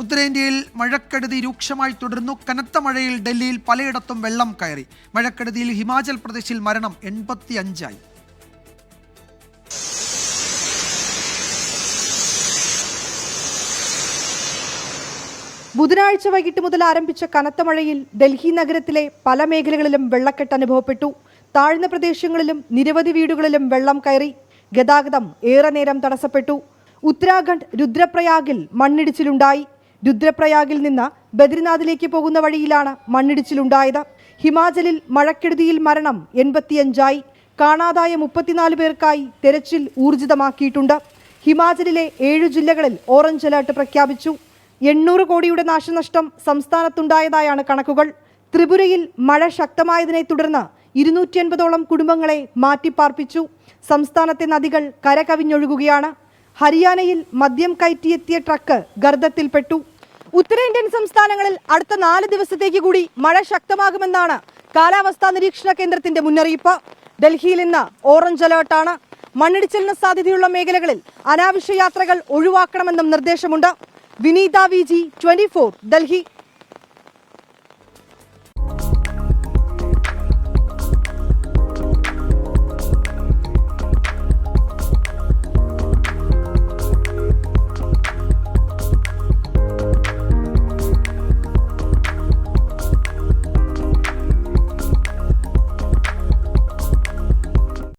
ഉത്തരേന്ത്യയിൽ മഴക്കെടുതി രൂക്ഷമായി തുടരുന്നു. കനത്ത മഴയിൽ ഡൽഹിയിൽ പലയിടത്തും വെള്ളം കയറി. മഴക്കെടുതിയിൽ ഹിമാചൽ പ്രദേശിൽ മരണം എൺപത്തി അഞ്ചായി ബുധനാഴ്ച വൈകിട്ട് മുതൽ ആരംഭിച്ച കനത്ത മഴയിൽ ഡൽഹി നഗരത്തിലെ പല മേഖലകളിലും വെള്ളക്കെട്ട് അനുഭവപ്പെട്ടു. താഴ്ന്ന പ്രദേശങ്ങളിലും നിരവധി വീടുകളിലും വെള്ളം കയറി. ഗതാഗതം ഏറെ നേരം തടസ്സപ്പെട്ടു. ഉത്തരാഖണ്ഡ് രുദ്രപ്രയാഗിൽ മണ്ണിടിച്ചിലുണ്ടായി. രുദ്രപ്രയാഗിൽ നിന്ന് ബദ്രിനാഥിലേക്ക് പോകുന്ന വഴിയിലാണ് മണ്ണിടിച്ചിലുണ്ടായത്. ഹിമാചലിൽ മഴക്കെടുതിയിൽ മരണം എൺപത്തിയഞ്ചായി. കാണാതായ മുപ്പത്തിനാല് പേർക്കായി തെരച്ചിൽ ഊർജിതമാക്കിയിട്ടുണ്ട്. ഹിമാചലിലെ ഏഴ് ജില്ലകളിൽ ഓറഞ്ച് അലർട്ട് പ്രഖ്യാപിച്ചു. എണ്ണൂറ് കോടിയുടെ നാശനഷ്ടം സംസ്ഥാനത്തുണ്ടായതായാണ് കണക്കുകൾ. ത്രിപുരയിൽ മഴ ശക്തമായതിനെ തുടർന്ന് ഇരുന്നൂറ്റി അൻപതോളം കുടുംബങ്ങളെ മാറ്റിപ്പാർപ്പിച്ചു. സംസ്ഥാനത്തെ നദികൾ കരകവിഞ്ഞൊഴുകുകയാണ്. ഹരിയാനയിൽ മദ്യം കയറ്റിയെത്തിയ ട്രക്ക് ഗർദ്ദത്തിൽപ്പെട്ടു ഉത്തരേന്ത്യൻ സംസ്ഥാനങ്ങളിൽ അടുത്ത നാല് ദിവസത്തേക്ക് കൂടി മഴ ശക്തമാകുമെന്നാണ് കാലാവസ്ഥാ നിരീക്ഷണ കേന്ദ്രത്തിന്റെ മുന്നറിയിപ്പ്. ഡൽഹിയിൽ ഇന്ന് ഓറഞ്ച് അലേർട്ടാണ്. മണ്ണിടിച്ചിലിന് സാധ്യതയുള്ള മേഖലകളിൽ അനാവശ്യ യാത്രകൾ ഒഴിവാക്കണമെന്നും നിർദ്ദേശമുണ്ട്. Vineetha V G twenty Delhi.